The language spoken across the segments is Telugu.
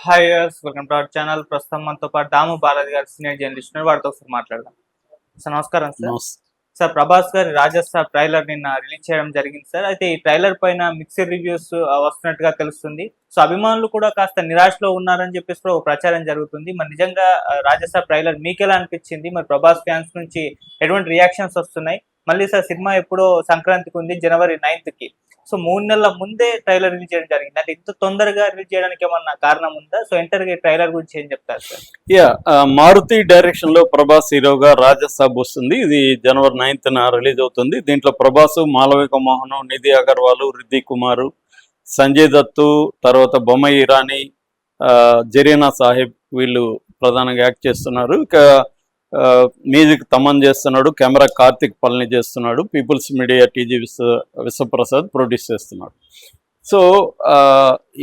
Hi welcome to our channel ప్రస్తుతం మనతో పాటు దాము బాలాజీ గారు సీనియర్ జర్నలిస్ట్ వారితో ఒకసారి మాట్లాడదాం. సార్ నమస్కారం సార్. సార్ ప్రభాస్ గారి రాజస్థాన్ ట్రైలర్ నిన్న రిలీజ్ చేయడం జరిగింది సార్. అయితే ఈ ట్రైలర్ పైన మిక్స్డ్ రివ్యూస్ వస్తున్నట్టుగా తెలుస్తుంది. సో అభిమానులు కూడా కాస్త నిరాశలో ఉన్నారని చెప్పేసి కూడా ఒక ప్రచారం జరుగుతుంది. మరి నిజంగా రాజస్థాన్ ట్రైలర్ మీకు ఎలా అనిపించింది? మరి ప్రభాస్ ఫ్యాన్స్ నుంచి ఎటువంటి రియాక్షన్స్ వస్తున్నాయి? మళ్ళీ సార్ సినిమా ఎప్పుడో సంక్రాంతికి ఉంది జనవరి నైన్త్కి. సో మూడు నెలల ముందే ట్రైలర్ రిలీజ్ చేయడం జరిగింది. అంటే ఇంత తొందరగా రిలీజ్ చేయడానికి ఏమన్నా కారణం ఉందా? సో ఎంటర్ ట్రైలర్ గురించి ఏం చెప్తారు సార్? యా మారుతి డైరెక్షన్లో ప్రభాస్ హీరోగా రాజసాబ్ వస్తుంది. ఇది జనవరి నైన్త్ రిలీజ్ అవుతుంది. దీంట్లో ప్రభాస్ మాలవిక మోహన్ నిధి అగర్వాల్ రిద్ది కుమార్ సంజయ్ దత్తు తర్వాత బొమ్మ ఇరానీ ఆ, జరీనా సాహిబ్ వీళ్ళు ప్రధానంగా యాక్ట్ చేస్తున్నారు. ఇక మ్యూజిక్ తమన్ చేస్తున్నాడు కెమెరా కార్తిక్ పల్ని చేస్తున్నాడు పీపుల్స్ మీడియా టీజీ విశ్వ విశ్వప్రసాద్ ప్రొడ్యూస్ చేస్తున్నాడు. సో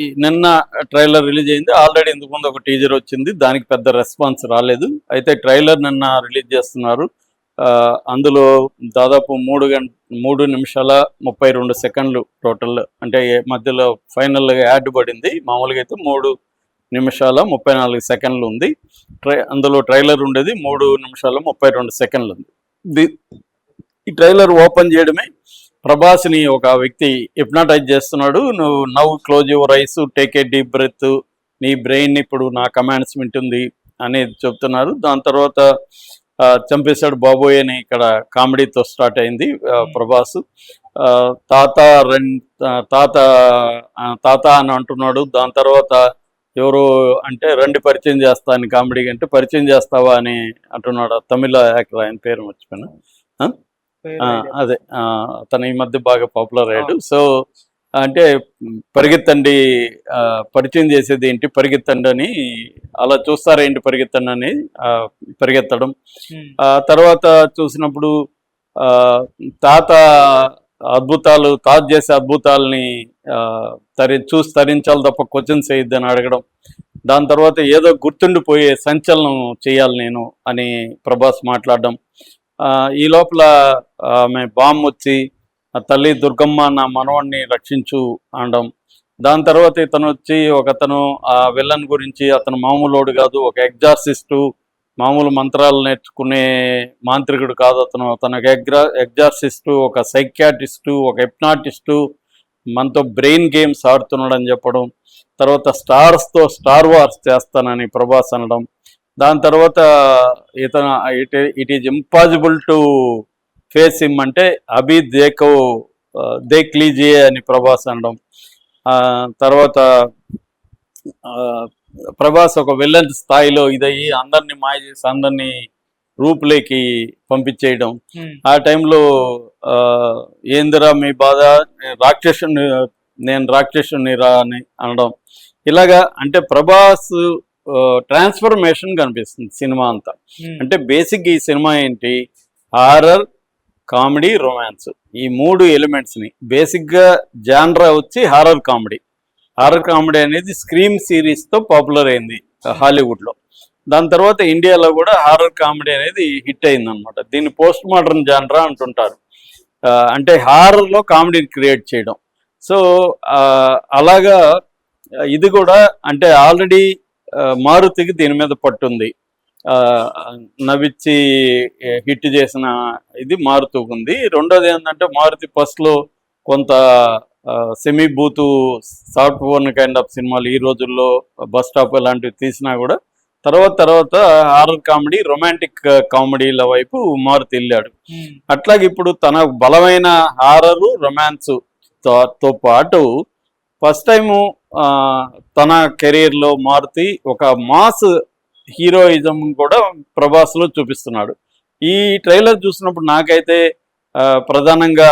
ఈ నిన్న ట్రైలర్ రిలీజ్ అయింది ఆల్రెడీ ఇంతకుముందు ఒక టీజర్ వచ్చింది దానికి పెద్ద రెస్పాన్స్ రాలేదు. అయితే ట్రైలర్ నిన్న రిలీజ్ చేస్తున్నారు. అందులో దాదాపు మూడు గంట మూడు నిమిషాల ముప్పై రెండు సెకండ్లు టోటల్ అంటే మధ్యలో ఫైనల్గా యాడ్ పడింది మామూలుగా అయితే మూడు నిమిషాల ముప్పై నాలుగు సెకండ్లు ఉంది. ట్రై అందులో ట్రైలర్ ఉండేది. మూడు నిమిషాల ముప్పై రెండు సెకండ్లు ఉంది. ది ఈ ట్రైలర్ ఓపెన్ చేయడమే ప్రభాస్ని ఒక వ్యక్తి హిప్నాటైజ్ చేస్తున్నాడు. నువ్వు నవ్వు close your eyes take a deep breath నీ బ్రెయిన్ ఇప్పుడు నా కమాండ్స్ వింటుంది అనేది చెప్తున్నారు. దాని తర్వాత చంపేశాడు బాబోయ్ అని ఇక్కడ కామెడీతో స్టార్ట్ అయింది ఆ, ప్రభాస్. తాత రన్ తాత తాత అని అంటున్నాడు. దాని తర్వాత ఎవరు అంటే రండి పరిచయం చేస్తా అని కామెడీ అంటే పరిచయం చేస్తావా అని అంటున్నాడు తమిళ యాక్టర్ ఆయన పేరు మర్చిపోయినా. అదే ఆ, అతను ఈ మధ్య బాగా పాపులర్ అయ్యాడు. సో అంటే పరిగెత్తండి పరిచయం చేసేది ఏంటి పరిగెత్తండి అని అలా చూస్తారేంటి పరిగెత్తండి అని పరిగెత్తడం. తర్వాత చూసినప్పుడు తాత అద్భుతాలు తాజ్ చేసే అద్భుతాలని ఆ, తరి చూసి తరించాలి తప్ప క్వశ్చన్ చేయొద్దు అని అడగడం. దాని తర్వాత ఏదో గుర్తుండిపోయే సంచలనం చేయాలి నేను అని ప్రభాస్ మాట్లాడడం. ఆ, ఈ లోపల ఆమె బామ్ వచ్చి తల్లి దుర్గమ్మ నా మనవాణ్ణి రక్షించు అనడం. దాని తర్వాత ఇతను వచ్చి ఒక అతను ఆ విల్లన్ గురించి అతను మామూలోడు కాదు ఒక ఎగ్జార్సిస్టు మామూలు మంత్రాలు నేర్చుకునే మాంత్రికుడు కాదు అతను. తనకు ఎగ్రా ఎగ్జార్సిస్టు ఒక సైక్యాటిస్టు ఒక హిప్నాటిస్టు మనతో బ్రెయిన్ గేమ్స్ ఆడుతున్నాడని చెప్పడం తర్వాత స్టార్స్తో స్టార్ వార్స్ చేస్తానని ప్రభాస్ అనడం దాని తర్వాత ఇతను it it is impossible to face him అంటే అభి దేకో దేక్లీజియే అని ప్రభాస్ అనడం. తర్వాత ప్రభాస్ ఒక విలన్ స్థాయిలో ఇదయ్యి అందరినీ మాయ చేసి అందరినీ రూపులేకి పంపించేయడం. ఆ టైంలో ఏందిరా మీ బాధ? రాక్షసుని నేను రాక్షసుని రా అని అనడం. ఇలాగా అంటే ప్రభాస్ ట్రాన్స్ఫర్మేషన్ కనిపిస్తుంది సినిమా అంతా. అంటే బేసిక్ ఈ సినిమా ఏంటి? Horror comedy romance. ఈ మూడు ఎలిమెంట్స్ని బేసిక్గా జాన్రా వచ్చి హారర్ కామెడీ. హారర్ కామెడీ అనేది స్క్రీమ్ సిరీస్తో పాపులర్ అయింది హాలీవుడ్లో. దాని తర్వాత ఇండియాలో కూడా హారర్ కామెడీ అనేది హిట్ అయింది అనమాట దీన్ని పోస్ట్ మోడర్న్ జాన్రా అంటుంటారు అంటే హారర్లో కామెడీని క్రియేట్ చేయడం. సో అలాగా ఇది కూడా అంటే ఆల్రెడీ మారుతికి దీని మీద పట్టుంది. నవ్విచ్చి హిట్ చేసిన ఇది మారుతూ ఉంది. రెండోది ఏంటంటే మారుతి ఫస్ట్లో కొంత సెమీ బూతు సాఫ్ట్వేర్ కైండ్ ఆఫ్ సినిమాలు ఈ రోజుల్లో బస్ స్టాప్ లాంటివి తీసినా కూడా తర్వాత తర్వాత హారర్ కామెడీ రొమాంటిక్ కామెడీల వైపు మారుతి వెళ్ళాడు. ఉమ్, అట్లాగే ఇప్పుడు తన బలమైన హారరు రొమాన్స్తో పాటు ఫస్ట్ టైము తన కెరీర్లో మారుతి ఒక మాస్ హీరోయిజం కూడా ప్రభాస్లో చూపిస్తున్నాడు. ఈ ట్రైలర్ చూసినప్పుడు నాకైతే ప్రధానంగా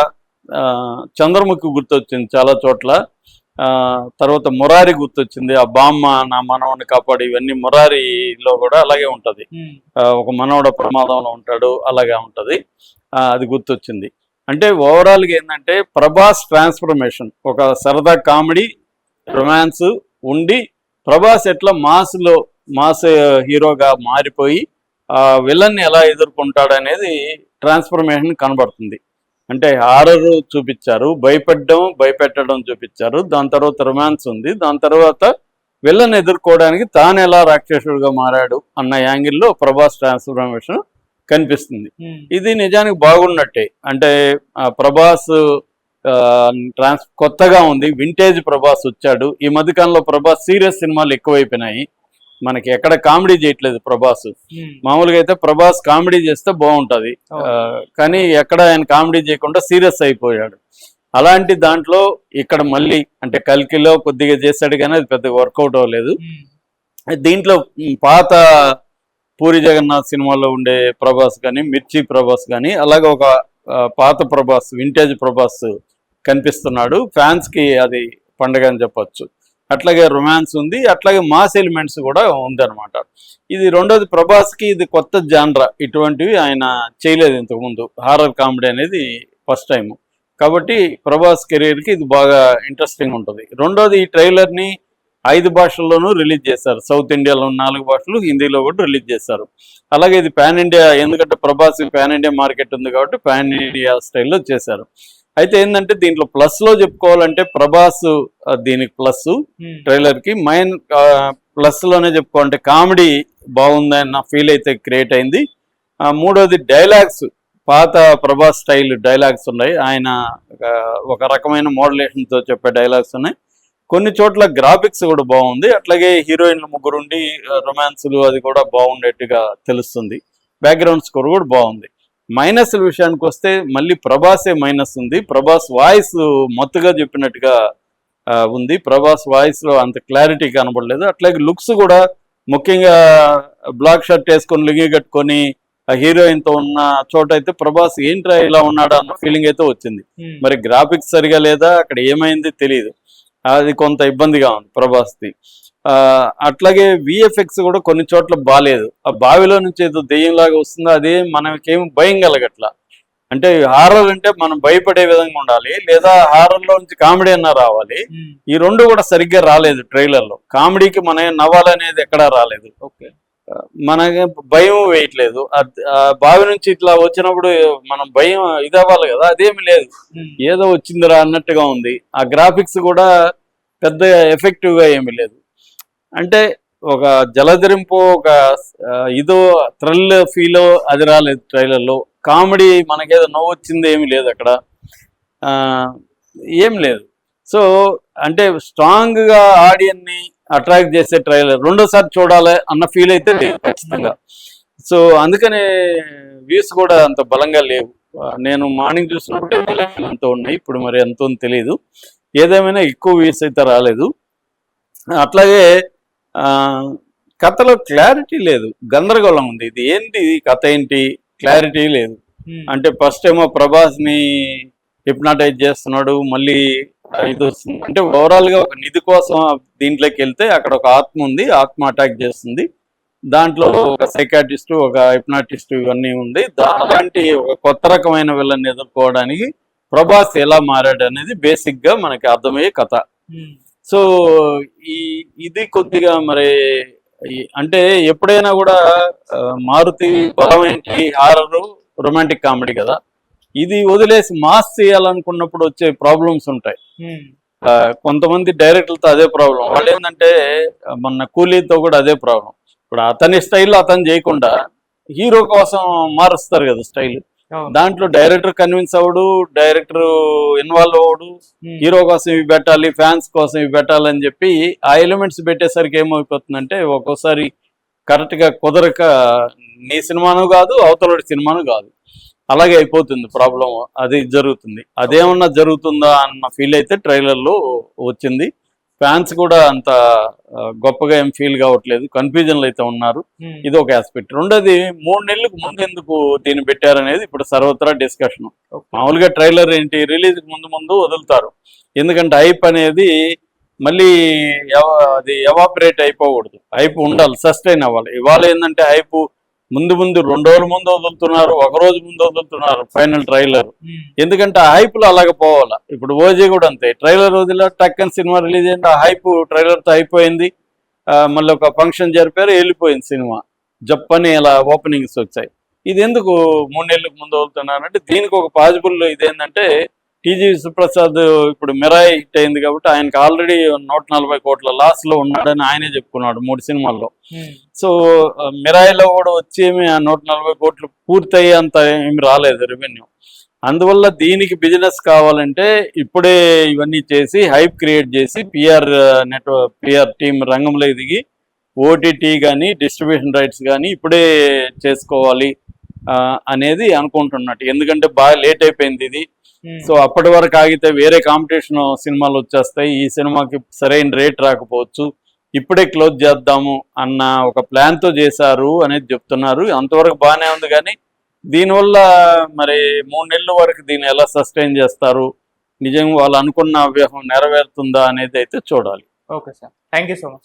చంద్రముఖి గుర్తొచ్చింది చాలా చోట్ల. ఆ, తర్వాత మురారి గుర్తొచ్చింది. ఆ బామ్మ నా మనవని కాపాడు ఇవన్నీ మురారిలో కూడా అలాగే ఉంటుంది. ఒక మనవడ ప్రమాదంలో ఉంటాడు అలాగే ఉంటుంది. ఆ, అది గుర్తొచ్చింది. అంటే ఓవరాల్గా ఏంటంటే ప్రభాస్ ట్రాన్స్ఫర్మేషన్ ఒక సరదా కామెడీ రొమాన్స్ ఉండి ప్రభాస్ ఎట్లా మాస్లో మాస్ హీరోగా మారిపోయి ఆ విలన్ని ఎలా ఎదుర్కొంటాడు అనేది ట్రాన్స్ఫర్మేషన్ కనబడుతుంది. అంటే హారర్ చూపించారు భయపెట్టడం భయపెట్టడం చూపించారు. దాని తర్వాత రొమాన్స్ ఉంది. దాని తర్వాత విలన్ ఎదుర్కోవడానికి తాను ఎలా రాక్షసుడిగా మారాడు అన్న యాంగిల్లో ప్రభాస్ ట్రాన్స్ఫర్మేషన్ కనిపిస్తుంది. ఉమ్, ఇది నిజానికి బాగున్నట్టే. అంటే ప్రభాస్ ట్రాన్స్ కొత్తగా ఉంది. వింటేజ్ ప్రభాస్ వచ్చాడు. ఈ మధ్యకాలంలో ప్రభాస్ సీరియస్ సినిమాలు ఎక్కువైపోయినాయి. మనకి ఎక్కడ కామెడీ చేయట్లేదు ప్రభాస్. మామూలుగా అయితే ప్రభాస్ కామెడీ చేస్తే బాగుంటది. కానీ ఎక్కడ ఆయన కామెడీ చేయకుండా సీరియస్ అయిపోయాడు. అలాంటి దాంట్లో ఇక్కడ మళ్ళీ అంటే కల్కిలో కొద్దిగా చేశాడు కానీ అది పెద్దగా వర్కౌట్ అవ్వలేదు. దీంట్లో పాత పూరి జగన్నాథ్ సినిమాలో ఉండే ప్రభాస్ కానీ మిర్చి ప్రభాస్ కానీ అలాగే ఒక పాత ప్రభాస్ వింటేజ్ ప్రభాస్ కనిపిస్తున్నాడు. ఫ్యాన్స్కి అది పండగ అని చెప్పొచ్చు. అట్లాగే రొమాన్స్ ఉంది అట్లాగే మాస్ ఎలిమెంట్స్ కూడా ఉందన్నమాట. ఇది రెండోది ప్రభాస్కి ఇది కొత్త జాన్రా ఇటువంటివి ఆయన చేయలేదు ఇంతకుముందు. హారర్ కామెడీ అనేది ఫస్ట్ టైం కాబట్టి ప్రభాస్ కెరీర్కి ఇది బాగా ఇంట్రెస్టింగ్ ఉంటుంది. రెండోది ఈ ట్రైలర్ని ఐదు భాషల్లోనూ రిలీజ్ చేశారు. సౌత్ ఇండియాలో ఉన్న నాలుగు భాషలు హిందీలో కూడా రిలీజ్ చేశారు. అలాగే ఇది పాన్ ఇండియా ఎందుకంటే ప్రభాస్ పాన్ ఇండియా మార్కెట్ ఉంది కాబట్టి పాన్ ఇండియా స్టైల్లో చేశారు. అయితే ఏంటంటే దీంట్లో ప్లస్లో చెప్పుకోవాలంటే ప్రభాస్ దీనికి ప్లస్ ట్రైలర్కి మైన్ ప్లస్లోనే చెప్పుకోవాలంటే కామెడీ బాగుందన్న ఫీల్ అయితే క్రియేట్ అయింది. మూడోది డైలాగ్స్ పాత ప్రభాస్ స్టైల్ డైలాగ్స్ ఉన్నాయి. ఆయన ఒక- రకమైన మోడలేషన్తో చెప్పే డైలాగ్స్ ఉన్నాయి. కొన్ని చోట్ల గ్రాఫిక్స్ కూడా బాగుంది. అట్లాగే హీరోయిన్లు ముగ్గురుండి రొమాన్స్లు అది కూడా బాగుండేట్టుగా తెలుస్తుంది. బ్యాక్గ్రౌండ్ స్కోర్ కూడా బాగుంది. మైనస్ విషయానికి వస్తే మళ్ళీ ప్రభాసే మైనస్ ఉంది. ప్రభాస్ వాయిస్ మత్తుగా చెప్పినట్టుగా ఉంది. ప్రభాస్ వాయిస్లో అంత క్లారిటీ కనబడలేదు. అట్లాగే లుక్స్ కూడా ముఖ్యంగా బ్లాక్ షర్ట్ వేసుకొని లింగి కట్టుకొని ఆ హీరోయిన్తో ఉన్న చోట అయితే ప్రభాస్ ఏంట్రా ఇలా ఉన్నాడు అన్న ఫీలింగ్ అయితే వచ్చింది. మరి గ్రాఫిక్స్ సరిగా లేదా? అక్కడ ఏమైంది తెలియదు అది కొంత ఇబ్బందిగా ఉంది ప్రభాస్ది. అట్లాగే విఎఫ్ఎక్స్ కూడా కొన్ని చోట్ల బాగాలేదు ఆ బావిలో నుంచి ఏదో దెయ్యంలాగా వస్తుందో అదే మనకేం భయం కలగట్ల. అంటే హారర్ అంటే మనం భయపడే విధంగా ఉండాలి లేదా హారర్లో నుంచి కామెడీ అన్నా రావాలి. ఈ రెండు కూడా సరిగ్గా రాలేదు ట్రైలర్లో కామెడీకి మన నవ్వాలనేది ఎక్కడా రాలేదు. ఓకే. మనకి భయం వేయట్లేదు. బావి నుంచి ఇట్లా వచ్చినప్పుడు మనం భయం ఇది అవ్వాలి కదా అదేమి లేదు. ఏదో వచ్చిందిరా అన్నట్టుగా ఉంది. ఆ గ్రాఫిక్స్ కూడా పెద్ద ఎఫెక్టివ్గా ఏమీ లేదు. అంటే ఒక జలధరింపు ఒక ఇదో థ్రిల్ ఫీల్ అది రాలేదు ట్రైలర్లో కామెడీ మనకేదో నవ్వు వచ్చింది ఏమి లేదు అక్కడ. ఆ, ఏం లేదు. సో అంటే స్ట్రాంగ్గా అట్రాక్ట్ చేసే ట్రైలర్ రెండోసారి చూడాలి అన్న ఫీల్ అయితే లేదు ఖచ్చితంగా. సో అందుకనే వ్యూస్ కూడా అంత బలంగా లేవు. నేను మార్నింగ్ చూసినప్పుడు ఎంత ఉన్నాయి. ఇప్పుడు మరి ఎంతో తెలియదు ఏదేమైనా ఎక్కువ వ్యూస్ అయితే రాలేదు. అట్లాగే కథలో క్లారిటీ లేదు. గందరగోళం ఉంది. ఇది ఏంటి? కథ ఏంటి? క్లారిటీ లేదు. ఉమ్, అంటే ఫస్ట్ ఏమో ప్రభాస్ని హిప్నాటైజ్ చేస్తున్నాడు. మళ్ళీ ఇది వస్తుంది. అంటే ఓవరాల్గా ఒక నిధి కోసం దీంట్లోకి వెళ్తే అక్కడ ఒక ఆత్మ ఉంది. ఆత్మ అటాక్ చేస్తుంది. దాంట్లో ఒక సైకాటిస్ట్ ఒక హిప్నాటిస్ట్ ఇవన్నీ ఉంది. దా- అలాంటి ఒక కొత్త రకమైన వీళ్ళని ఎదుర్కోవడానికి ప్రభాస్ ఎలా మారాడు అనేది బేసిక్గా మనకి అర్థమయ్యే కథ. ఉమ్, సో ఈ ఇది కొద్దిగా మరి అంటే ఎప్పుడైనా కూడా మారుతి బలమైన హారర్ రొమాంటిక్ కామెడీ కదా. ఇది వదిలేసి మాస్ చేయాలనుకున్నప్పుడు వచ్చే ప్రాబ్లమ్స్ ఉంటాయి. కొంతమంది డైరెక్టర్లతో అదే ప్రాబ్లం. వాళ్ళు ఏంటంటే మొన్న కూలీతో కూడా అదే ప్రాబ్లం. ఇప్పుడు అతని స్టైల్ అతను చేయకుండా హీరో కోసం మారుస్తారు కదా స్టైల్. దాంట్లో డైరెక్టర్ కన్విన్స్ అవ్వడు డైరెక్టర్ ఇన్వాల్వ్ అవ్వడు. ఉమ్, హీరో కోసం ఇవి పెట్టాలి ఫ్యాన్స్ కోసం ఇవి పెట్టాలని చెప్పి ఆ ఎలిమెంట్స్ పెట్టేసరికి ఏమైపోతుందంటే ఒక్కోసారి కరెక్ట్గా కుదరక నీ సినిమాను కాదు అవతలడి సినిమాను కాదు. అలాగే అయిపోతుంది ప్రాబ్లం అది జరుగుతుంది. అదేమన్నా జరుగుతుందా అన్న ఫీల్ అయితే ట్రైలర్లో వచ్చింది. ఫ్యాన్స్ కూడా అంత గొప్పగా ఏం ఫీల్ కావట్లేదు. కన్ఫ్యూజన్లు అయితే ఉన్నారు. ఉమ్, ఇది ఒక ఆస్పెక్ట్ రెండోది మూడు నెలలకు ముందు ఎందుకు దీన్ని పెట్టారనేది ఇప్పుడు సర్వత్రా డిస్కషన్. మామూలుగా ట్రైలర్ ఏంటి రిలీజ్ ముందు ముందు వదులుతారు. ఎందుకంటే హైప్ అనేది మళ్ళీ అది ఎవాపరేట్ అయిపోకూడదు. హైప్ ఉండాలి సస్టైన్ అవ్వాలి. ఇవాళ ఏంటంటే హైప్ ముందు ముందు రెండు రోజుల ముందు వదులుతున్నారు ఒక రోజు ముందు వదులుతున్నారు ఫైనల్ ట్రైలర్. ఉమ్, ఎందుకంటే ఆ హైప్లో అలాగే పోవాలా. ఇప్పుడు ఓజీ కూడా అంతే. ట్రైలర్ వదిలా టక్కన్ సినిమా రిలీజ్ అయింది ఆ హైప్ ట్రైలర్తో అయిపోయింది మళ్ళీ ఒక ఫంక్షన్ జరిపారు వెళ్ళిపోయింది సినిమా. జప్పని ఇలా ఓపెనింగ్స్ వచ్చాయి. ఇది ఎందుకు మూడు నెలలకు ముందు వదులుతున్నారంటే దీనికి ఒక పాజిబుల్ ఇదేంటంటే టీజీ విశ్వప్రసాద్ ఇప్పుడు మిరాయి హిట్ అయింది కాబట్టి ఆయనకి ఆల్రెడీ నూట నలభై కోట్ల లాస్లో ఉన్నాడని ఆయనే చెప్పుకున్నాడు మూడు సినిమాల్లో. ఉమ్, సో మిరాయిలో కూడా వచ్చి నూట నలభై కోట్లు పూర్తయ్యేంత ఏమి రాలేదు రెవెన్యూ అందువల్ల దీనికి బిజినెస్ కావాలంటే ఇప్పుడే ఇవన్నీ చేసి హైప్ క్రియేట్ చేసి పిఆర్ నెట్వర్క్ పిఆర్ టీం రంగంలో దిగి ఓటీటీ కానీ డిస్ట్రిబ్యూషన్ రైట్స్ కానీ ఇప్పుడే చేసుకోవాలి అనేది అనుకుంటున్నట్టు. ఎందుకంటే బాగా లేట్ అయిపోయింది ఇది. సో అప్పటి వరకు ఆగితే వేరే కాంపిటీషన్ సినిమాలు వచ్చేస్తాయి. ఈ సినిమాకి సరైన రేట్ రాకపోవచ్చు. ఇప్పుడే క్లోజ్ చేద్దాము అన్న ఒక ప్లాన్తో చేశారు అనేది చెప్తున్నారు. అంతవరకు బాగానే ఉంది కానీ దీనివల్ల మరి మూడు నెలల వరకు దీన్ని ఎలా సస్టైన్ చేస్తారు? నిజంగా వాళ్ళు అనుకున్న వ్యూహం నెరవేరుతుందా అనేది అయితే చూడాలి. Okay sir thank so much